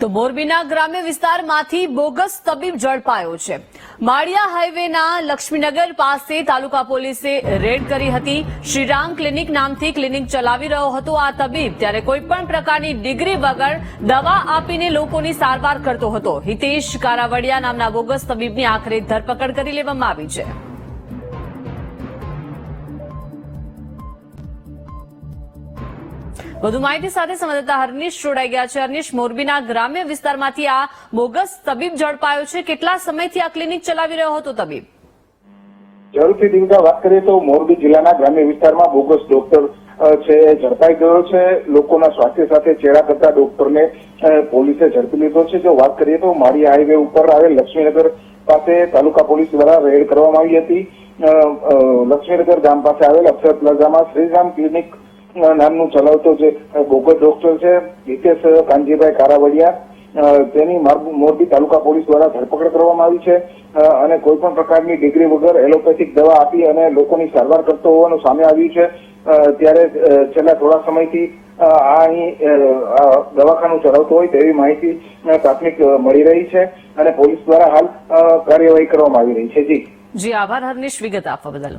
તો મોરબીના ગ્રામ્ય વિસ્તારમાંથી બોગસ તબીબ ઝડપાયો છે. માળિયા હાઈવેના લક્ષ્મીનગર પાસે તાલુકા પોલીસે રેડ કરી હતી. શ્રીરામ ક્લિનિક નામથી ક્લિનિક ચલાવી રહ્યો હતો આ તબીબ. ત્યારે કોઈપણ પ્રકારની ડિગ્રી વગર દવા આપીને લોકોની સારવાર કરતો હતો. હિતેશ કારાવડિયા નામના બોગસ તબીબની આખરે ધરપકડ કરી લેવામાં આવી છે. વધુ માહિતી સાથે સંવાદદાતા હર્નિશ જોડાઈ ગયા છે. હર્નિશ, મોરબીના ગ્રામ્ય વિસ્તારમાંથી આ બોગસ તબીબ ઝડપાયો છે. કેટલા સમયથી આ ક્લિનિક ચલાવી રહ્યો હતો તબીબ? જરૂરથી દીપિકા વાત કરીએ તો મોરબી જિલ્લાના ગ્રામ્ય વિસ્તારમાં બોગસ ડોક્ટર છે, ઝડપાઈ ગયો છે. લોકોના સ્વાસ્થ્ય સાથે ચેડા કરતા ડોક્ટરને પોલીસે ઝડપી લીધો છે. જો વાત કરીએ તો માળી હાઈવે ઉપર આવેલ લક્ષ્મીનગર પાસે તાલુકા પોલીસ દ્વારા રેડ કરવામાં આવી હતી. લક્ષ્મીનગર ગામ પાસે આવેલ અક્ષર પ્લાઝામાં શ્રીરામ ક્લિનિક નામનું ચલાવતો જે બોગસ ડોક્ટર છે, હિતેશ કાનજીભાઈ કારાવડિયા. તેની મોરબી તાલુકા પોલીસ દ્વારા ધરપકડ કરવામાં આવી છે. અને કોઈ પણ પ્રકારની ડિગ્રી વગર એલોપેથિક દવા આપી અને લોકોની સારવાર કરતો હોવાનું સામે આવ્યું છે. ત્યારે છેલ્લા થોડા સમયથી આ અહીં દવાખાનું ચલાવતો હોય તેવી માહિતી પ્રાથમિક મળી રહી છે અને પોલીસ દ્વારા હાલ કાર્યવાહી કરવામાં આવી રહી છે. જી. જી, આભાર હરનીશ, વિગત આપવા બદલ.